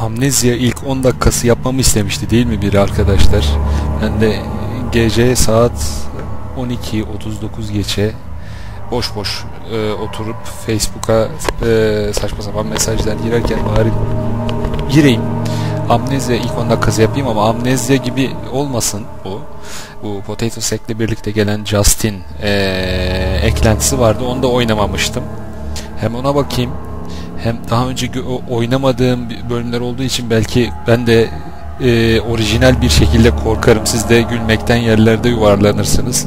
Amnezya ilk 10 dakikası yapmamı istemişti değil mi biri arkadaşlar? Ben de gece saat 12.39 geçe boş boş e, oturup Facebook'a e, saçma sapan mesajlar girerken bari gireyim. Amnezya ilk 10 dakikası yapayım ama amnezya gibi olmasın bu. Bu Potato Sack'le birlikte gelen Justin e, eklentisi vardı. Onu da oynamamıştım. Hem ona bakayım hem daha önce oynamadığım bölümler olduğu için belki ben de e, orijinal bir şekilde korkarım. Siz de gülmekten yerlerde yuvarlanırsınız.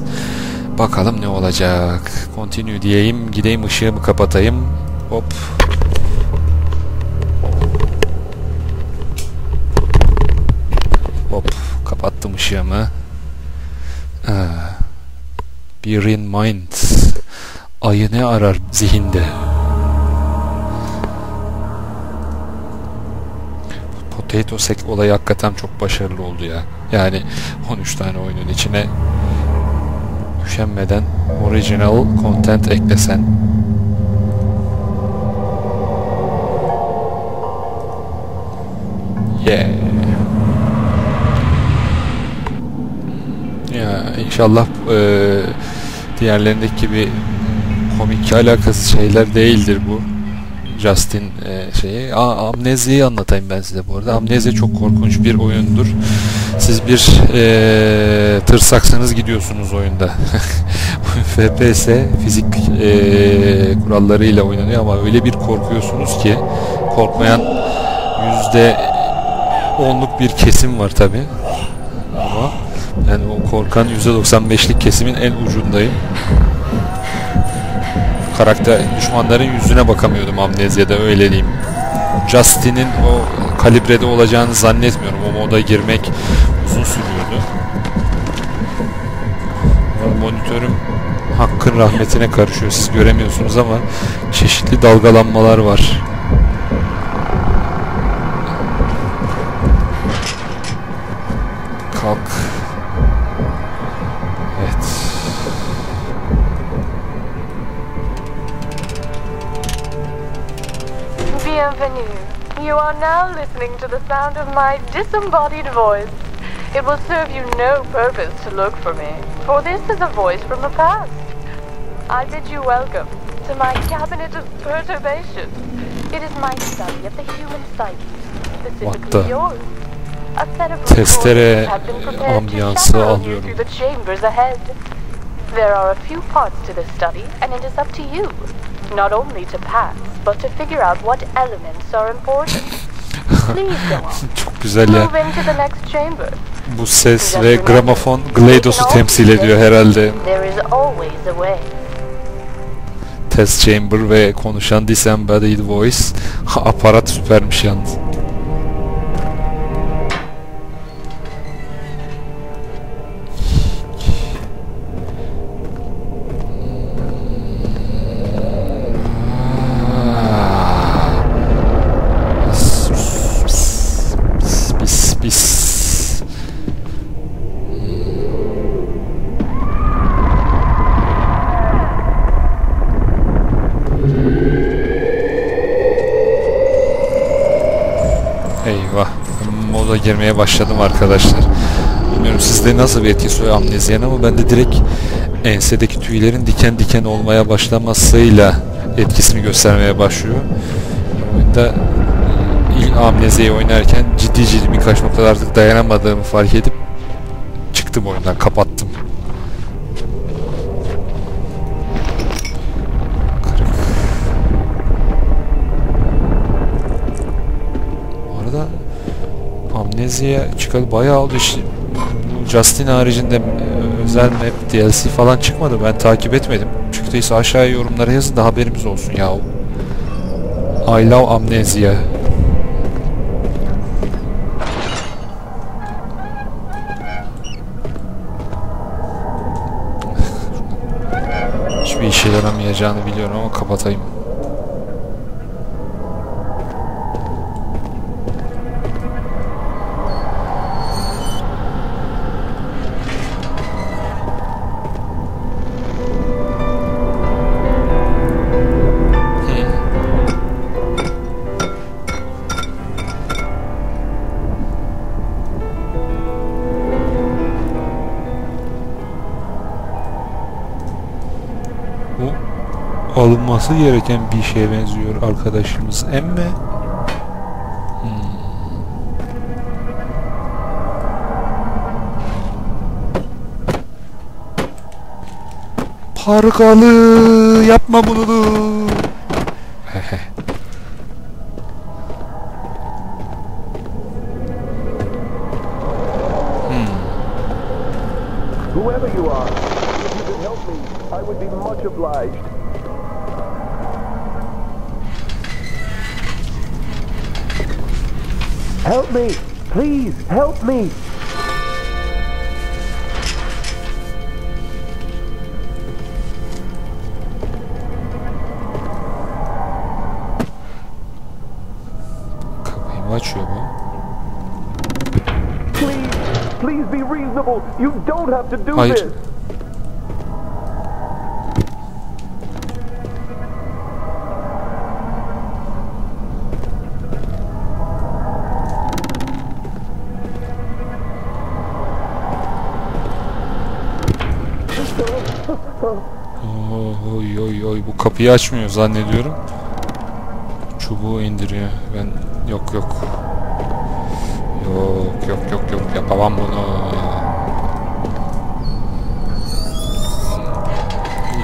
Bakalım ne olacak. Continue diyeyim. Gideyim ışığımı kapatayım. Hop. Hop. Kapattım ışığımı. Ah. Bear in mind. Ayı ne arar zihinde? Potato Sack olayı hakikaten çok başarılı oldu ya. Yani 13 tane oyunun içine üşenmeden original content eklesen Yeah. Ya inşallah e, diğerlerindeki gibi komik alakası şeyler değildir bu. Justin e, şeyi. Aa, Amnezya'yı anlatayım ben size bu arada. Amnezya çok korkunç bir oyundur. Siz bir e, tırsaksanız gidiyorsunuz oyunda. FPS fizik e, kurallarıyla oynanıyor ama öyle bir korkuyorsunuz ki korkmayan yüzde onluk bir kesim var tabi. Ama yani o korkan %95'lik kesimin en ucundayım karakter düşmanların yüzüne bakamıyordum amnezyada öyle diyeyim. Justin'in o kalibrede olacağını zannetmiyorum. O moda girmek uzun sürüyordu. Monitörüm hakkın rahmetine karışıyor. Siz göremiyorsunuz ama çeşitli dalgalanmalar var. Bienvenue. You are now listening to the sound of my disembodied voice. It will serve you no purpose to look for me, for this is a voice from the past. I bid you welcome to my cabinet of perturbation. It is my study of the human psyche, specifically yours. A set of testere ambiyansı alıyorum. through the chambers ahead. There are a few parts to this study, and it is up to you, not only to pass, but to figure out what elements are important. Çok güzel ya. Bu ses ve gramofon GLaDOS'u temsil ediyor herhalde. Test chamber ve konuşan disembodied voice. Aparat süpermiş yalnız. Arkadaşlar. Bilmiyorum sizde nasıl bir etkisi oluyor amnezyen ama ben de direkt ensedeki tüylerin diken diken olmaya başlamasıyla etkisini göstermeye başlıyor. Oyunda ilk amneziyi oynarken ciddi ciddi birkaç noktada artık dayanamadığımı fark edip çıktım oyundan kapattım. Amnezya'ya çıkalı bayağı oldu işte. Justin haricinde e, özel map DLC falan çıkmadı. Ben takip etmedim. Çıktıysa aşağıya yorumlara yazın da haberimiz olsun ya. I love Amnesia. Hiçbir işe yaramayacağını biliyorum ama kapatayım. Alınması gereken bir şeye benziyor arkadaşımız. Emme hmm. Pargalı yapma bunu. Hehe. Whoever you are, if you could help me, I would be much obliged. Help me! Please, help me! Kapıyı mı açıyor bu? Please, please be reasonable. You don't have to do Hayır. this. Kapıyı açmıyor zannediyorum. Çubuğu indiriyor. Ben yok yok. Yok yok yok yok yapamam bunu.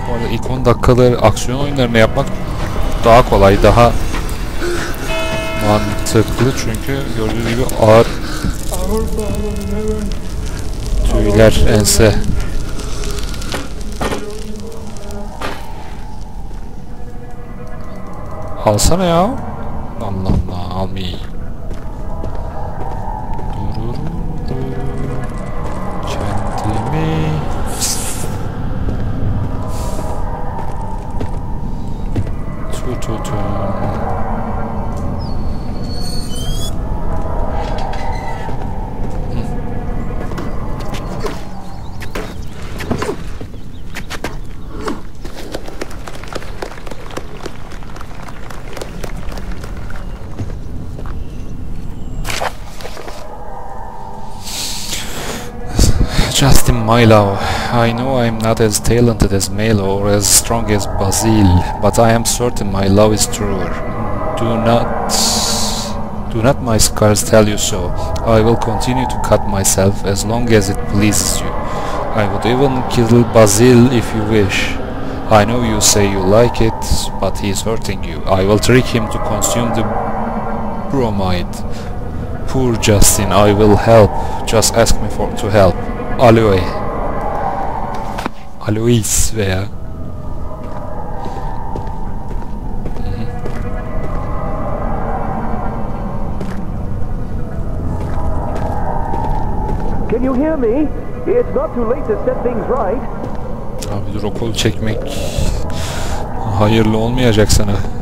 Bu arada ilk 10 dakikaları aksiyon oyunlarını yapmak daha kolay, daha mantıklı çünkü gördüğünüz gibi ağır tüyler ense Alsana ya. Allah Allah almayayım. Milo, I know I'm not as talented as Milo or as strong as Basil, but I am certain my love is truer. Do not... Do not my scars tell you so. I will continue to cut myself as long as it pleases you. I would even kill Basil if you wish. I know you say you like it, but he is hurting you. I will trick him to consume the bromide. Poor Justin, I will help. Just ask me for to help. Aloe. Alois veya Can you hear me? It's not too late to set things right. Abi dur okul çekmek hayırlı olmayacak sana.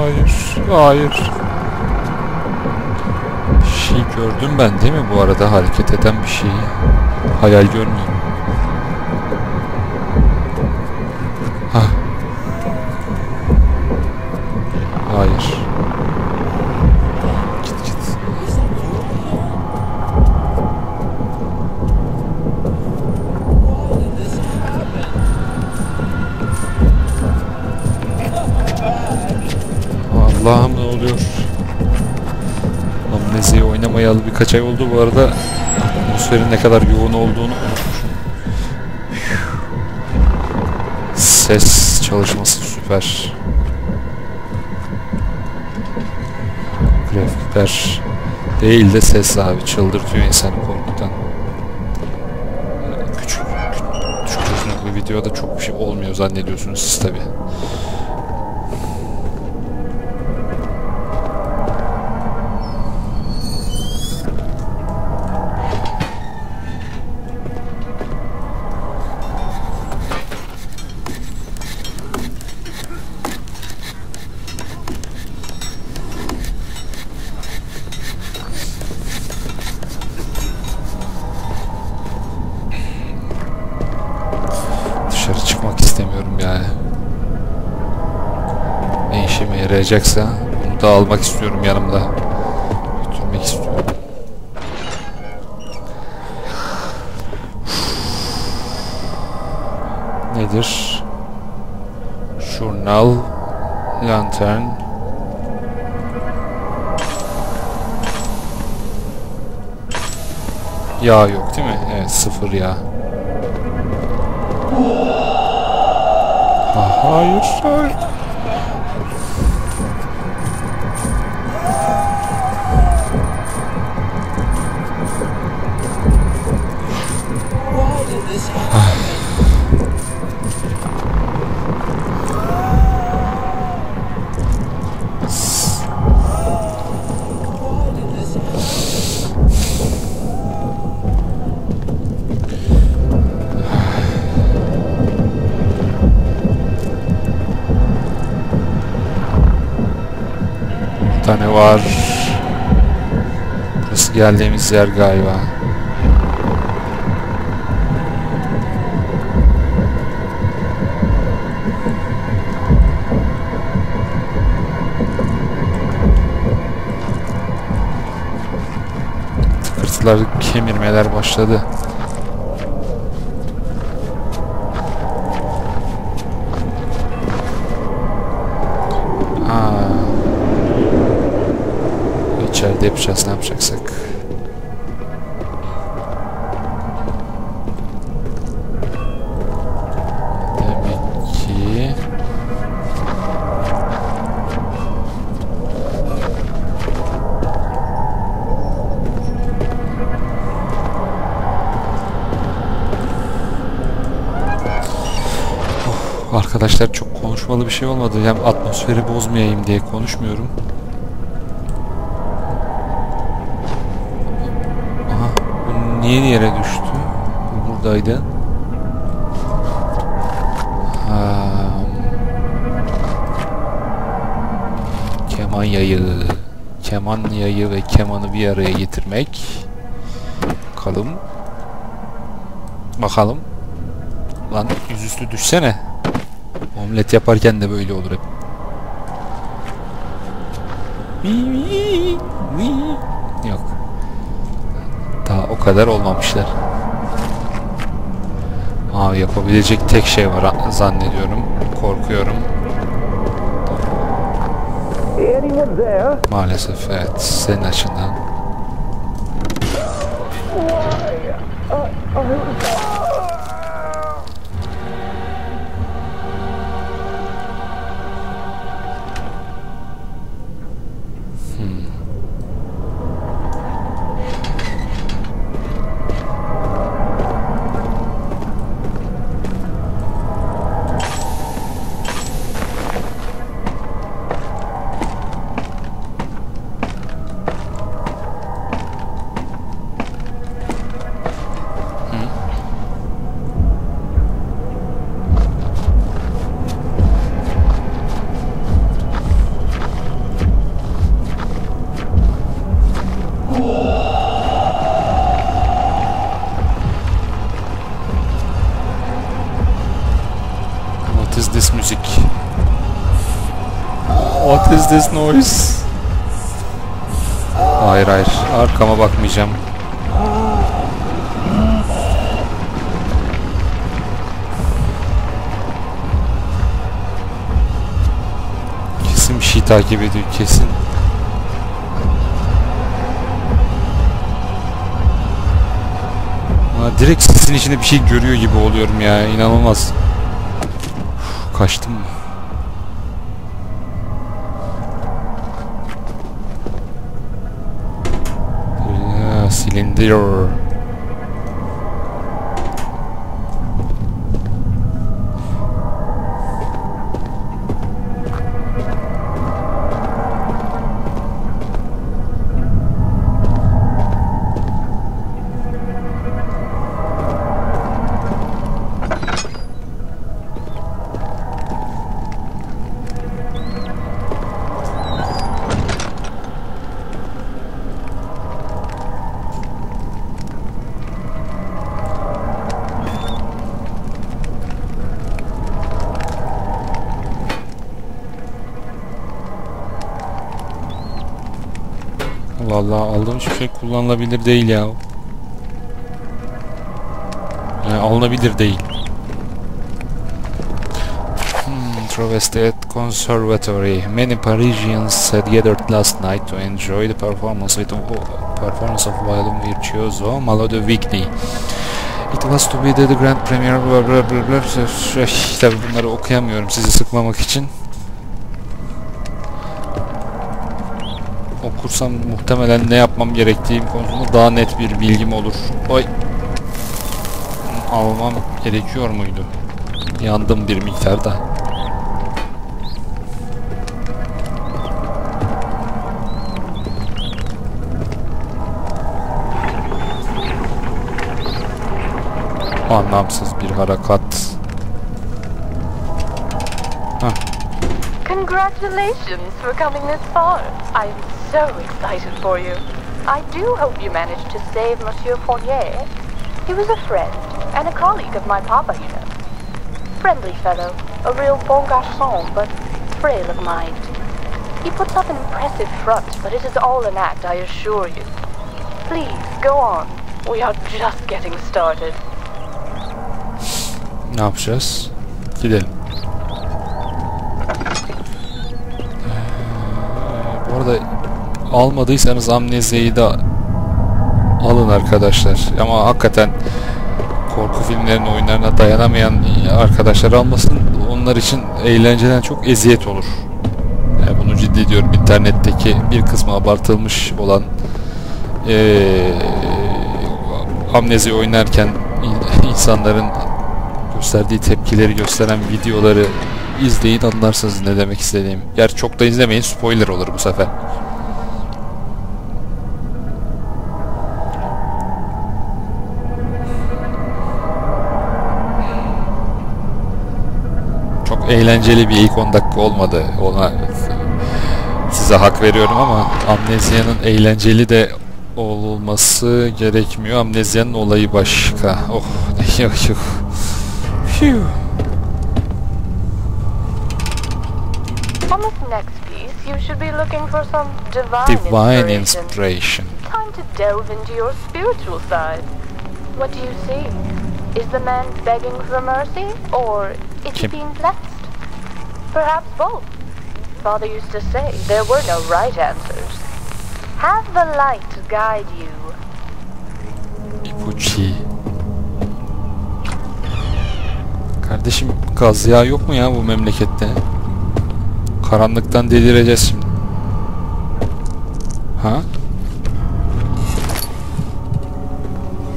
Hayır. Hayır. Bir şey gördüm ben değil mi bu arada hareket eden bir şeyi? Hayal görmüyorum. Ha. Hayır. Birkaç ay oldu bu arada. Atmosferin ne kadar yoğun olduğunu unutmuşum. Ses çalışması süper. Grafikler değil de ses abi çıldırtıyor insanı korkutan. Küçük, küçük bir videoda çok bir şey olmuyor zannediyorsunuz siz tabi. İşime yarayacaksa bunu da almak istiyorum yanımda. Götürmek istiyorum. Nedir? Journal, lantern, Yağ yok değil mi? Evet sıfır yağ. Ha, hayır, hayır. Tane var. Burası geldiğimiz yer galiba. Tıkırtılar kemirmeler başladı. Yapacağız ne yapacaksak. Oh, Arkadaşlar çok konuşmalı bir şey olmadı. Hem atmosferi bozmayayım diye konuşmuyorum. Aha, niye yere düştü? Bu buradaydı. Ha, keman yayı. Keman yayı ve kemanı bir araya getirmek. Bakalım. Bakalım. Lan yüzüstü düşsene. Omlet yaparken de böyle olur hep. Yok. Daha o kadar olmamışlar. Aa yapabilecek tek şey var zannediyorum. Korkuyorum. Maalesef evet. Senin açından. İs this noise? Hayır hayır. Arkama bakmayacağım. Kesin bir şey takip ediyor kesin. Direkt sesin içinde bir şey görüyor gibi oluyorum ya. inanılmaz. Uf, kaçtım mı? Ya, silindir. Vallahi aldığım hiçbir şey kullanılabilir değil ya. Yani alınabilir değil. Hmm, Conservatory. Many Parisians had gathered last night to enjoy the performance with performance of violin virtuoso Malo de Vigny. It was to be the grand premiere blah blah blah. İşte bunları okuyamıyorum sizi sıkmamak için. Okursam muhtemelen ne yapmam gerektiğim konusunda daha net bir bilgim olur. Oy. Almam gerekiyor muydu? Yandım bir miktarda. Anlamsız bir harekat. Congratulations for coming this far. I'm so excited for you. I do hope you managed to save Monsieur Fournier. He was a friend and a colleague of my papa, you know. Friendly fellow, a real bon garçon, but frail of mind. He puts up an impressive front, but it is all an act, I assure you. Please, go on. We are just getting started. Ne yapacağız? Gidelim. Ee, bu arada almadıysanız amneziyi de alın arkadaşlar. Ama hakikaten korku filmlerinin oyunlarına dayanamayan arkadaşlar almasın. Onlar için eğlenceden çok eziyet olur. Yani bunu ciddi diyorum. İnternetteki bir kısmı abartılmış olan ee, amnezi oynarken in- insanların gösterdiği tepkileri gösteren videoları izleyin anlarsınız ne demek istediğim. Yer çok da izlemeyin spoiler olur bu sefer. Eğlenceli bir ilk 10 dakika olmadı. Ona size hak veriyorum ama Amnezya'nın eğlenceli de olması gerekmiyor. Amnezya'nın olayı başka. Oh, yok yok. Phew. On this next piece, you should be looking for some divine, Divine inspiration. inspiration. Time to delve into your spiritual side. What do you see? Is the man begging for mercy, or is he Kim? being blessed? Perhaps both. Father used to say there were no right answers. Have the light guide you. İpucu. Kardeşim gaz yağı yok mu ya bu memlekette? Karanlıktan delireceğiz şimdi. Ha?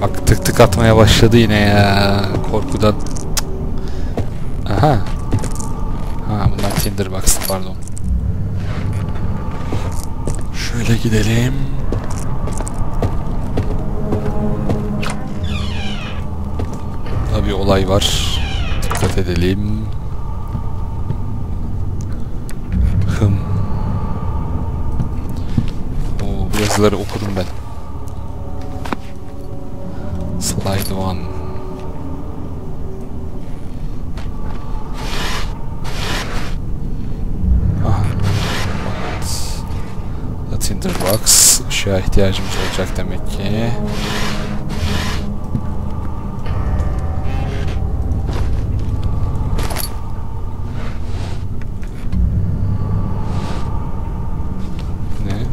Bak tık tık atmaya başladı yine ya. Korkudan. Aha. Ha bunlar Tinderbox pardon. Şöyle gidelim. Tabii olay var. Dikkat edelim. Hım. Oo, bu yazıları okurum ben. Slide one. Işığa ihtiyacımız olacak demek ki. Ne?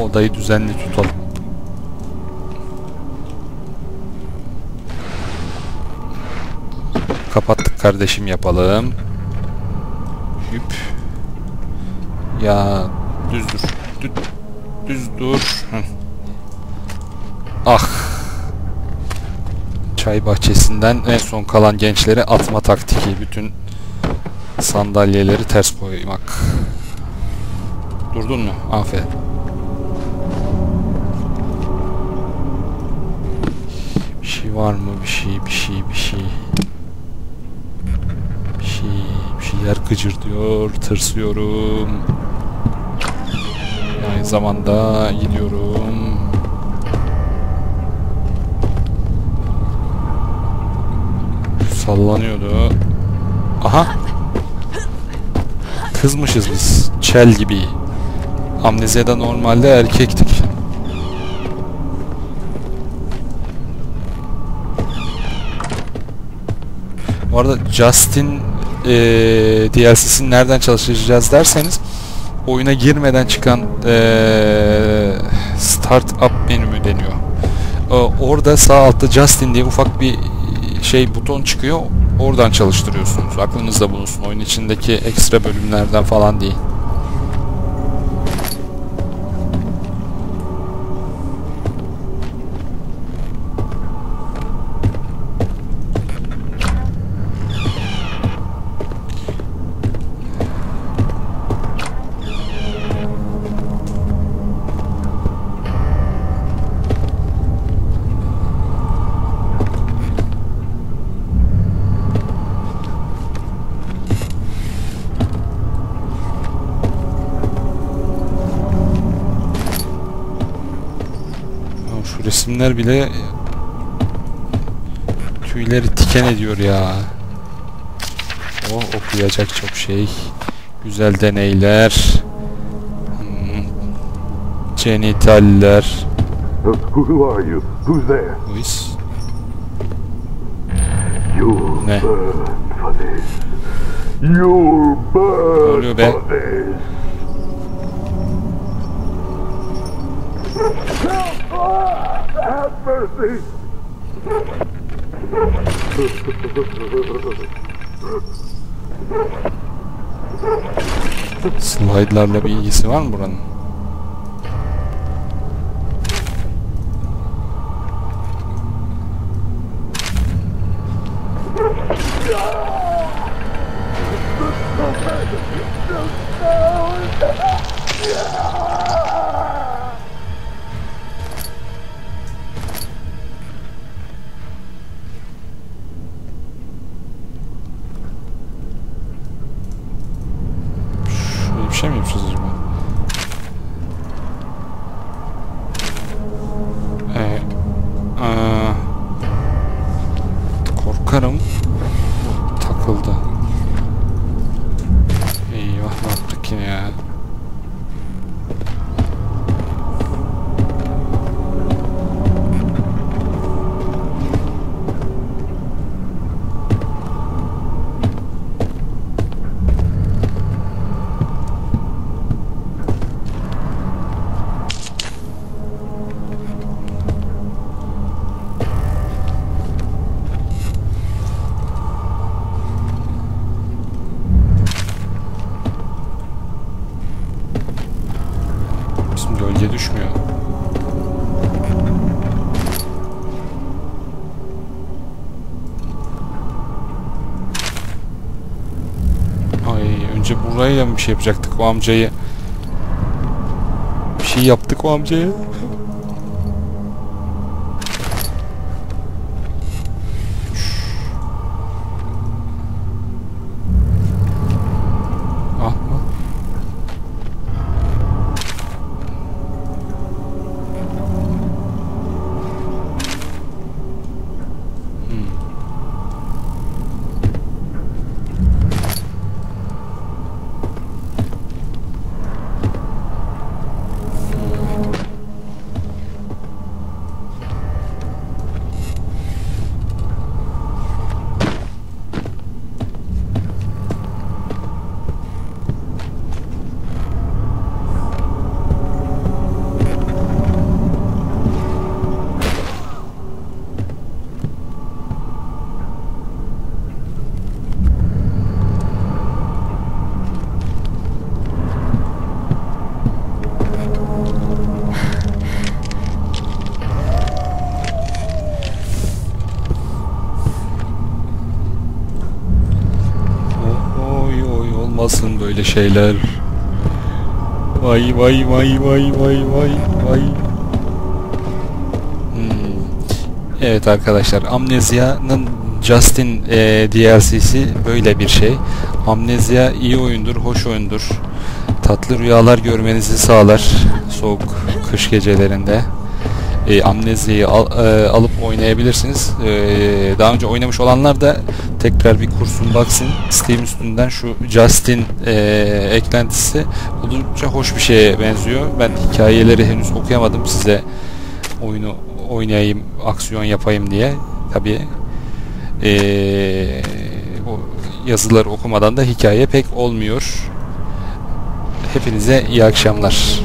Odayı düzenli tutalım. Kapattık kardeşim yapalım. Hüp. Ya düz dur. Düz, dur. Ah. Çay bahçesinden en son kalan gençleri atma taktiki. Bütün sandalyeleri ters koymak. Durdun mu? Aferin. Bir şey var mı? Bir şey, bir şey, bir şey. Bir şey, bir şeyler gıcırdıyor. Tırsıyorum. Zamanda gidiyorum. Sallanıyordu. Aha. Kızmışız biz. Çel gibi. Amnezya'da normalde erkektik. Bu arada Justin e, DLC'sini nereden çalışacağız derseniz oyuna girmeden çıkan e, Start Up menü deniyor. E, orada sağ altta Justin diye ufak bir şey buton çıkıyor. Oradan çalıştırıyorsunuz. Aklınızda bulunsun. Oyun içindeki ekstra bölümlerden falan değil. Resimler bile tüyleri tiken ediyor ya. O okuyacak çok şey. Güzel deneyler. Hmm. Genitaller. Who are you? Who's there? Luis. You'll Ne? burn for this. You'll burn oluyor be? Have! Slide'larla bir ilgisi var mı buranın? Burayla mı bir şey yapacaktık o amcayı? Bir şey yaptık o amcaya. Böyle şeyler. Vay vay vay vay vay vay vay. Hmm. Evet arkadaşlar Amnezya'nın Justin e, DLC'si böyle bir şey. Amnezya iyi oyundur, hoş oyundur. Tatlı rüyalar görmenizi sağlar soğuk kış gecelerinde. E, Amnezia'yı al- e, alıp oynayabilirsiniz. E, daha önce oynamış olanlar da tekrar bir kursun baksın. Steam üstünden şu Justin e, eklentisi oldukça hoş bir şeye benziyor. Ben hikayeleri henüz okuyamadım size oyunu oynayayım, aksiyon yapayım diye. Tabii e, o yazıları okumadan da hikaye pek olmuyor. Hepinize iyi akşamlar.